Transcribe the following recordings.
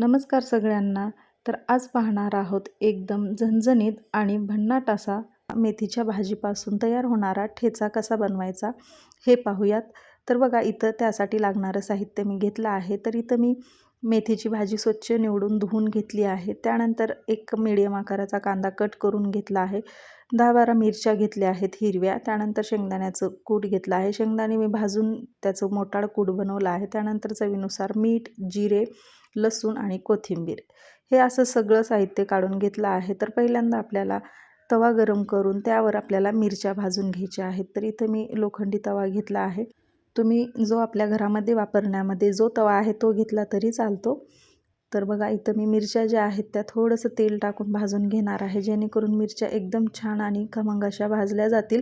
नमस्कार सगळ्यांना. तर आज पाहणार आहोत एकदम झणझणीत आणि भन्नाट असा मेथीच्या भाजीपासून तयार होणारा ठेचा कसा बनवायचा हे पाहूयात. तर बघा इथं त्यासाठी लागणारं साहित्य मी घेतलं आहे. तर इथं मी मेथीची भाजी स्वच्छ निवडून धुवून घेतली आहे. त्यानंतर एक मिडियम आकाराचा कांदा कट करून घेतला आहे. दहा बारा मिरच्या घेतल्या आहेत हिरव्या. त्यानंतर शेंगदाण्याचं कूट घेतलं आहे. शेंगदाणे मी भाजून त्याचं मोटाळ कूट बनवलं आहे. त्यानंतर चवीनुसार मीठ जिरे लसूण आणि कोथिंबीर. हे असं सगळं साहित्य काढून घेतलं आहे. तर पहिल्यांदा आपल्याला तवा गरम करून त्यावर आपल्याला मिरच्या भाजून घ्यायच्या आहेत. तर इथं मी लोखंडी तवा घेतला आहे. तुम्ही जो आपल्या घरामध्ये वापरण्यामध्ये जो तवा आहे तो घेतला तरी चालतो. तर बघा इथं मी मिरच्या ज्या आहेत त्या थोडंसं तेल टाकून भाजून घेणार आहे. जेणेकरून मिरच्या एकदम छान आणि खमंग अशा भाजल्या जातील.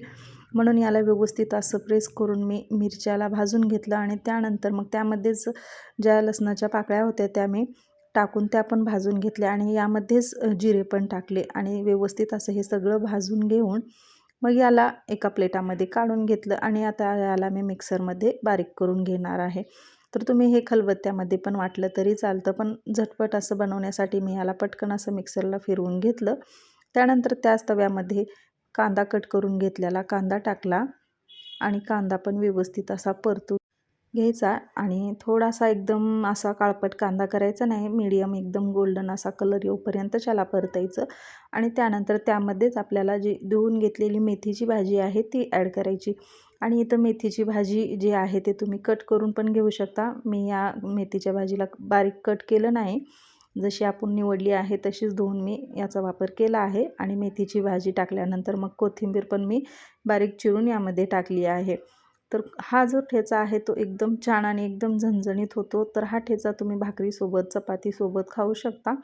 म्हणून याला व्यवस्थित असं प्रेस करून मी मिरच्याला भाजून घेतलं आणि त्यानंतर मग त्यामध्येच ज्या लसणाच्या पाकळ्या होत्या त्या मी टाकून त्या पण भाजून घेतल्या आणि यामध्येच जिरे पण टाकले आणि व्यवस्थित असं हे सगळं भाजून घेऊन मग याला एका प्लेटामध्ये काढून घेतलं आणि आता याला मी मिक्सरमध्ये बारीक करून घेणार आहे. तर तुम्ही हे खलबत्त्यामध्ये पण वाटलं तरी चालतं पण झटपट असं बनवण्यासाठी मी याला पटकन असं मिक्सरला फिरवून घेतलं. त्यानंतर त्याच तव्यामध्ये कांदा कट करून घेतलेला कांदा टाकला आणि कांदा पण व्यवस्थित असा परतून घ्यायचा आणि थोडासा एकदम असा काळपट कांदा करायचा नाही मीडियम एकदम गोल्डन असा कलर येऊपर्यंत त्याला परतायचं आणि त्यानंतर त्यामध्येच आपल्याला जी धुवून घेतलेली मेथीची भाजी आहे ती ॲड करायची. आणि इथं मेथीची भाजी जी आहे ते तुम्ही कट करून पण घेऊ शकता. मी या मेथीच्या भाजीला बारीक कट केलं नाही. जशी आपण निवडली आहे तशीच धुवून मी याचा वापर केला आहे आणि मेथीची भाजी टाकल्यानंतर मग कोथिंबीर पण मी बारीक चिरून यामध्ये टाकली आहे. तर हा जो ठेचा आहे तो एकदम छान आणि एकदम झणझणीत होतो. तर हा ठेचा तुम्ही भाकरीसोबत चपातीसोबत खाऊ शकता.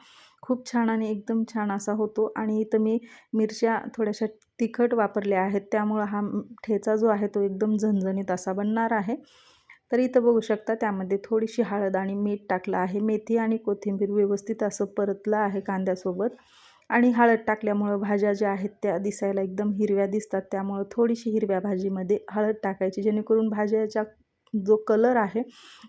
खूप छान आणि एकदम छान असा होतो. आणि इथं मी मिरच्या थोड्याशा तिखट वापरल्या आहेत. त्यामुळं हा ठेचा जो आहे तो एकदम झणझणीत असा बनणार आहे. तर इथं बघू शकता त्यामध्ये थोडीशी हळद आणि मीठ टाकलं आहे. मेथी आणि कोथिंबीर व्यवस्थित असं परतलं आहे कांद्यासोबत. आणि हळद टाकल्यामुळं भाज्या ज्या आहेत त्या दिसायला एकदम हिरव्या दिसतात. त्यामुळं थोडीशी हिरव्या भाजीमध्ये हळद टाकायची जेणेकरून भाज्याच्या जो कलर आहे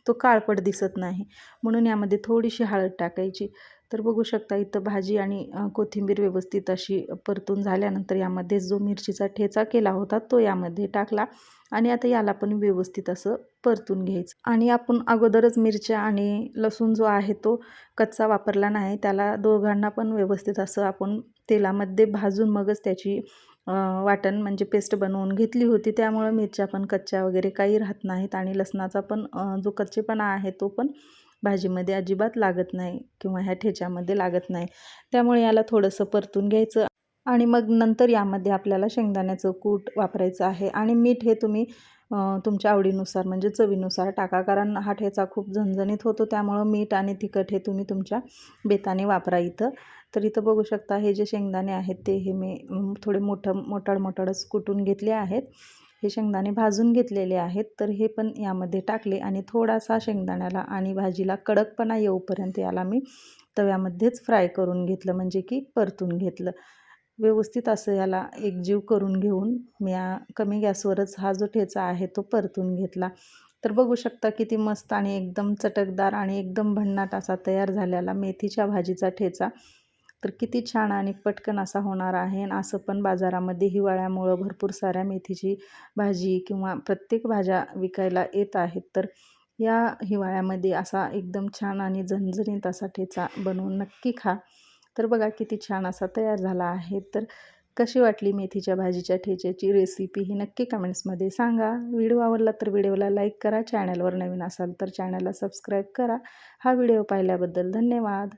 तो काळपट दिसत नाही. म्हणून यामध्ये थोडीशी हळद टाकायची. तर बघू शकता इथं भाजी आणि कोथिंबीर व्यवस्थित अशी परतून झाल्यानंतर यामध्ये जो मिरचीचा ठेचा केला होता तो यामध्ये टाकला आणि आता याला पण व्यवस्थित असं परतून घ्यायचं. आणि आपण अगोदरच मिरच्या आणि लसूण जो आहे तो कच्चा वापरला नाही त्याला दोघांना पण व्यवस्थित असं आपण तेलामध्ये भाजून मगच त्याची वाटण म्हणजे पेस्ट बनवून घेतली होती. त्यामुळं मिरच्या पण कच्च्या वगैरे काही राहत नाहीत आणि लसणाचा पण जो कच्चेपणा आहे तो पण भाजीमध्ये अजिबात लागत नाही किंवा ह्या ठेच्यामध्ये लागत नाही. त्यामुळे याला थोडंसं परतून घ्यायचं आणि मग नंतर यामध्ये आपल्याला शेंगदाण्याचं कूट वापरायचं आहे. आणि मीठ हे तुम्ही तुमच्या आवडीनुसार म्हणजे चवीनुसार टाका. कारण हा ठेचा खूप झणझणीत होतो. त्यामुळं मीठ आणि तिखट हे तुम्ही तुमच्या बेताने वापरा इथं. तर इथं बघू शकता हे जे शेंगदाणे आहेत ते हे मी थोडे मोठं मोठाड मोठाडच कुटून घेतले आहेत. हे शेंगदाणे भाजून घेतलेले आहेत. तर हे पण यामध्ये टाकले आणि थोडासा शेंगदाण्याला आणि भाजीला कडकपणा येऊपर्यंत याला मी तव्यामध्येच फ्राय करून घेतलं म्हणजे की परतून घेतलं. व्यवस्थित असं याला एकजीव करून घेऊन मी या कमी गॅसवरच हा जो ठेचा आहे तो परतून घेतला. तर बघू शकता किती मस्त आणि एकदम चटकदार आणि एकदम भन्नाट असा तयार झालेला मेथीच्या भाजीचा ठेचा. तर किती छान आणि पटकन असा होणार आहे. आणि असं पण बाजारामध्ये हिवाळ्यामुळं भरपूर साऱ्या मेथीची भाजी किंवा प्रत्येक भाज्या विकायला येत आहेत. तर या हिवाळ्यामध्ये असा एकदम छान आणि झणझणीत असा ठेचा बनवून नक्की खा. तर बघा किती छान असा तयार झाला आहे. तर कशी वाटली मेथीच्या भाजीच्या ठेच्याची रेसिपी ही नक्की कमेंट्समध्ये सांगा. व्हिडिओ आवडला तर व्हिडिओला लाईक करा. चॅनलवर नवीन असाल तर चॅनलला सबस्क्राईब करा. हा व्हिडिओ पाहिल्याबद्दल धन्यवाद.